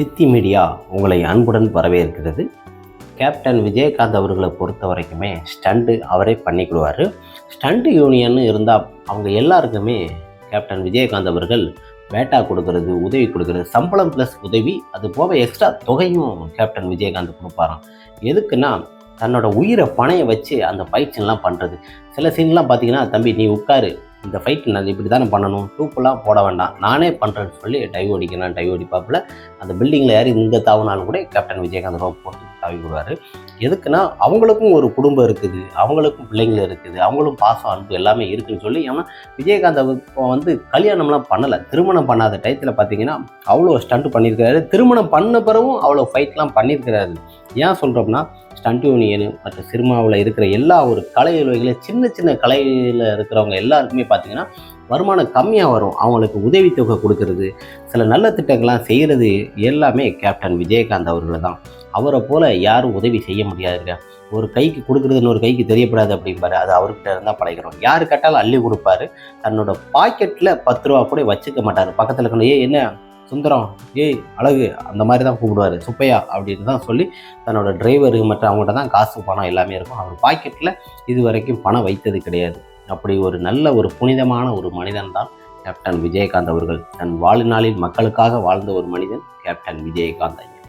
சித்தி மீடியா உங்களை அன்புடன் வரவேற்கிறது. கேப்டன் விஜயகாந்த் அவர்களை பொறுத்த வரைக்குமே ஸ்டண்ட்டு அவரே பண்ணிக்கிடுவார். ஸ்டண்ட் யூனியன் இருந்தால் அவங்க எல்லாருக்குமே கேப்டன் விஜயகாந்த் அவர்கள் பேட்டா கொடுக்கறது உதவி கொடுக்கறது சம்பளம் ப்ளஸ் உதவி அது போக எக்ஸ்ட்ரா தொகையும் கேப்டன் விஜயகாந்த் கொடுப்பாராம். எதுக்குன்னா தன்னோட உயிரை பணைய வச்சு அந்த பயிற்சியெல்லாம் பண்ணுறது சில சீன்லாம் பார்த்தீங்கன்னா தம்பி நீ உட்காரு இந்த ஃபைட் நான் இப்படி தானே பண்ணணும் டூப்புலாம் போட வேண்டாம். நானே பண்ணுறேன்னு சொல்லி டைவ் அடிக்கிறேன் டைவ் அடிப்பாப்புல அந்த பில்டிங்கில் யார் இந்த தாவுனாலும் கூட கேப்டன் விஜயகாந்த் ரோப் போட்டு தாவி விடுவார் எதுக்குன்னா அவங்களுக்கும் ஒரு குடும்பம் இருக்குது. அவங்களுக்கும் பிள்ளைங்கள் இருக்குது. அவங்களும் பாசம் அன்பு எல்லாமே இருக்குதுன்னு சொல்லி ஏன்னா விஜயகாந்த் இப்போ வந்து கல்யாணம்லாம் பண்ணலை. திருமணம் பண்ணாத டயத்தில் பார்த்தீங்கன்னா அவ்வளோ ஸ்டண்ட் பண்ணியிருக்கிறாரு. திருமணம் பண்ண பிறகும் அவ்வளோ ஃபைட்லாம் பண்ணியிருக்கிறாரு. ஏன் சொல்கிறோம்னா ஸ்டண்ட் யூனியன் மற்ற சினிமாவில் இருக்கிற எல்லா ஒரு கலை உலகிலும் சின்ன சின்ன கலையில் இருக்கிறவங்க எல்லாருக்குமே பார்த்தீங்கன்னா வருமானம் கம்மியாக வரும். அவங்களுக்கு உதவித்தொகை கொடுக்கறது சில நல்ல திட்டங்கள்லாம் செய்கிறது எல்லாமே கேப்டன் விஜயகாந்த் அவர்கள் தான். அவரை போல் யாரும் உதவி செய்ய முடியாதுங்க. ஒரு கைக்கு கொடுக்குறது இன்னொரு கைக்கு தெரியப்படாது அப்படிம்பாரு. அது அவர்கிட்ட இருந்தால் பழகிறோம் யார் கேட்டாலும் அள்ளி கொடுப்பாரு. தன்னோட பாக்கெட்டில் பத்து ரூபா கூட வச்சுக்க மாட்டார். பக்கத்தில் இருக்கணும் ஏ என்ன? சுந்தரம் ஏய் அழகு அந்த மாதிரி தான் கூப்பிடுவார். சுப்பையா அப்படின்னு தான் சொல்லி தன்னோட டிரைவரு மற்ற அவங்கள்ட்ட தான் காசு பணம் எல்லாமே இருக்கும். அவர் பாக்கெட்டில் இது வரைக்கும் பணம் வைத்தது கிடையாது. அப்படி ஒரு நல்ல ஒரு புனிதமான ஒரு மனிதன் தான் கேப்டன் விஜயகாந்த் அவர்கள். தன் வாழ்நாளில் மக்களுக்காக வாழ்ந்த ஒரு மனிதன் கேப்டன் விஜயகாந்த் ஐயா.